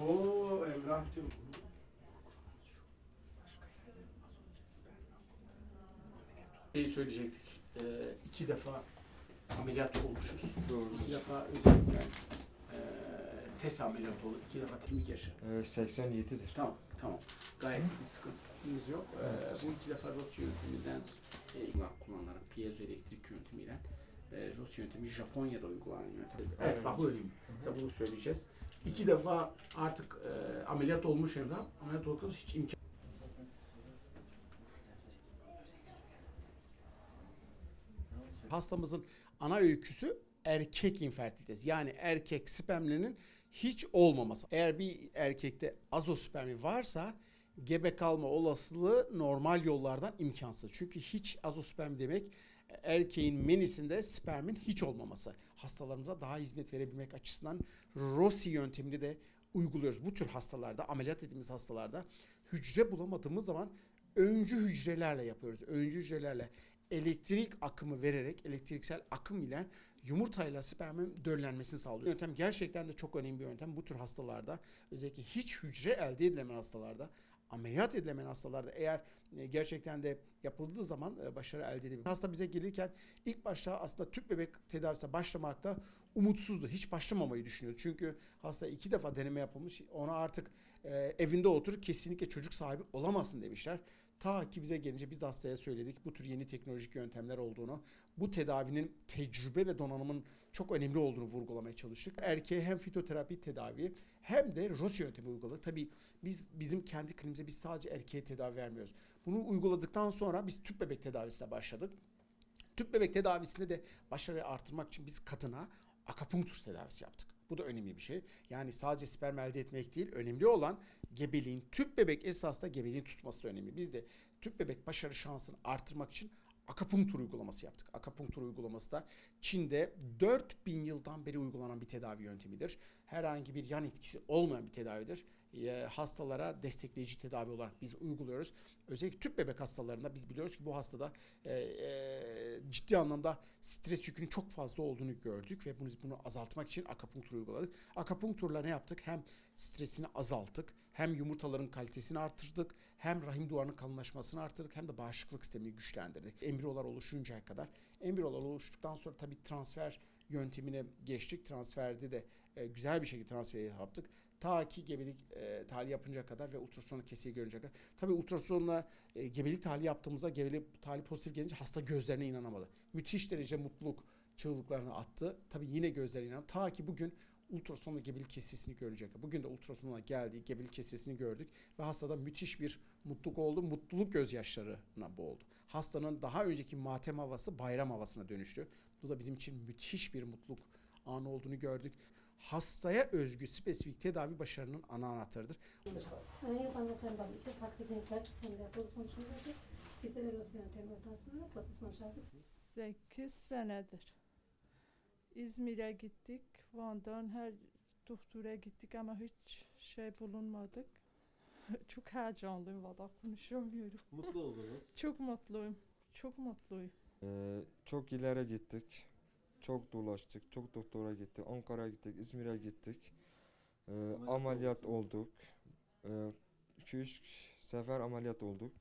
Oo Emrah'cığım. Şey söyleyecektik. Ee, iki defa ameliyat olmuşuz. Doğru. İki defa özellikle e, TES ameliyat oldu. İki defa kemik yaşı. Evet 87'dir. Tamam, tamam. Gayet bir sıkıntımız yok. Ee, bu iki defa ROS yönteminden e, kullanılarak piezoelektrik yöntemiyle e, ROS yöntemi Japonya'da uygulanan yöntem. Evet, Evet. bak bu önemli. Mesela bunu söyleyeceğiz. İki defa artık e, ameliyat olmuş Emrah. Ameliyat olduktan hiç imkan Hastamızın ana öyküsü erkek infertilitesi. Yani erkek spermlerinin hiç olmaması. Eğer bir erkekte azospermi varsa gebe kalma olasılığı normal yollardan imkansız. Çünkü hiç azospermi demek erkeğin menisinde spermin hiç olmaması. Hastalarımıza daha hizmet verebilmek açısından Rossi yöntemini de uyguluyoruz. Bu tür hastalarda, ameliyat ettiğimiz hastalarda hücre bulamadığımız zaman öncü hücrelerle yapıyoruz. Öncü hücrelerle elektrik akımı vererek, elektriksel akım ile yumurtayla spermin döllenmesini sağlıyor. Yöntem gerçekten de çok önemli bir yöntem. Bu tür hastalarda özellikle hiç hücre elde edilemeyen hastalarda ameliyat edilemeyen hastalarda eğer e, gerçekten de yapıldığı zaman e, başarı elde edebilir. Hasta bize gelirken ilk başta aslında tüp bebek tedavisine başlamakta umutsuzdu. Hiç başlamamayı düşünüyordu. Çünkü hasta iki defa deneme yapılmış. Ona artık e, evinde oturup kesinlikle çocuk sahibi olamazsın demişler. Ta ki bize gelince biz de hastaya söyledik bu tür yeni teknolojik yöntemler olduğunu, bu tedavinin tecrübe ve donanımın çok önemli olduğunu vurgulamaya çalıştık. Erkeğe hem fitoterapi tedavi hem de ROS yöntemi uyguladık. Tabii biz bizim kendi klinimize biz sadece erkeğe tedavi vermiyoruz. Bunu uyguladıktan sonra biz tüp bebek tedavisine başladık. Tüp bebek tedavisinde de başarıyı artırmak için biz kadına akapunktur tedavisi yaptık. Bu da önemli bir şey. Yani sadece sperm elde etmek değil, önemli olan gebeliğin, tüp bebek esasında gebeliğin tutması da önemli. Biz de tüp bebek başarı şansını artırmak için akapunktur uygulaması yaptık. Akapunktur uygulaması da Çin'de 4000 yıldan beri uygulanan bir tedavi yöntemidir. Herhangi bir yan etkisi olmayan bir tedavidir. Ee, hastalara destekleyici tedavi olarak biz uyguluyoruz. Özellikle tüp bebek hastalarında biz biliyoruz ki bu hastada e, e, ciddi anlamda stres yükünün çok fazla olduğunu gördük ve bunu, bunu azaltmak için akapunktur uyguladık. Akapunkturla ne yaptık? Hem stresini azalttık, hem yumurtaların kalitesini artırdık, hem rahim duvarının kalınlaşmasını artırdık, hem de bağışıklık sistemini güçlendirdik. Embriyolar oluşuncaya kadar. Embriyolar oluştuktan sonra tabii transfer yöntemine geçtik. Transferde de e, güzel bir şekilde transferi yaptık. Ta ki gebelik e, tahlili yapıncaya kadar ve ultrasonu keseyi görünceye kadar. Tabii ultrasonla e, gebelik tahlili yaptığımızda gebelik tahlili pozitif gelince hasta gözlerine inanamadı. Müthiş derece mutluluk çığlıklarını attı. Tabii yine gözlerine inandı. Ta ki bugün ultrasonla gebelik kesesini görecek. Bugün de ultrasonla geldi, gebelik kesesini gördük ve hastada müthiş bir mutluluk oldu. Mutluluk gözyaşlarına boğuldu. Hastanın daha önceki matem havası bayram havasına dönüştü. Bu da bizim için müthiş bir mutluluk anı olduğunu gördük. Hastaya özgü spesifik tedavi başarının ana anahtarıdır. Farklı de sonra pozisyon şartı 8 senedir. İzmir'e gittik. Van'dan her doktora gittik ama hiç şey bulunmadık. Çok heyecanlıyım valla konuşamıyorum. Mutlu oldunuz. Çok mutluyum. Çok mutluyum. Ee, çok ileri gittik. Çok dolaştık. Çok doktora gittik. Ankara'ya gittik. İzmir'e gittik. Ee, Ameliyat olduk. 2-3 sefer ameliyat olduk.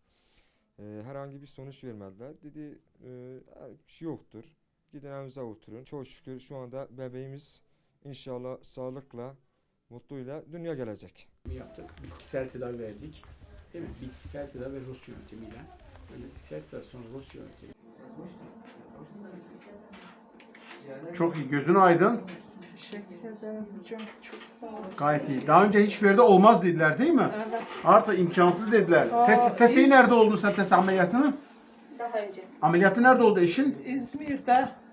Ee, herhangi bir sonuç vermediler. Dedi e, şey yoktur. Gidin evinize oturun. Çok şükür şu anda bebeğimiz inşallah sağlıkla, mutluyla dünya gelecek. yaptık. Bitkisel tedavi verdik. Değil mi? Bitkisel tedavi ve Rus yöntemiyle. Böyle bitkisel tedavi sonra Rus yöntemi. Çok iyi. Gözün aydın. Teşekkür ederim hocam. Çok sağ olun. Gayet iyi. Daha önce hiçbir yerde olmaz dediler değil mi? Evet. Artık imkansız dediler. Aa, Tes, teseyi nerede oldun sen tese ameliyatını? Daha önce. Ameliyatı nerede oldu eşin? İzmir'de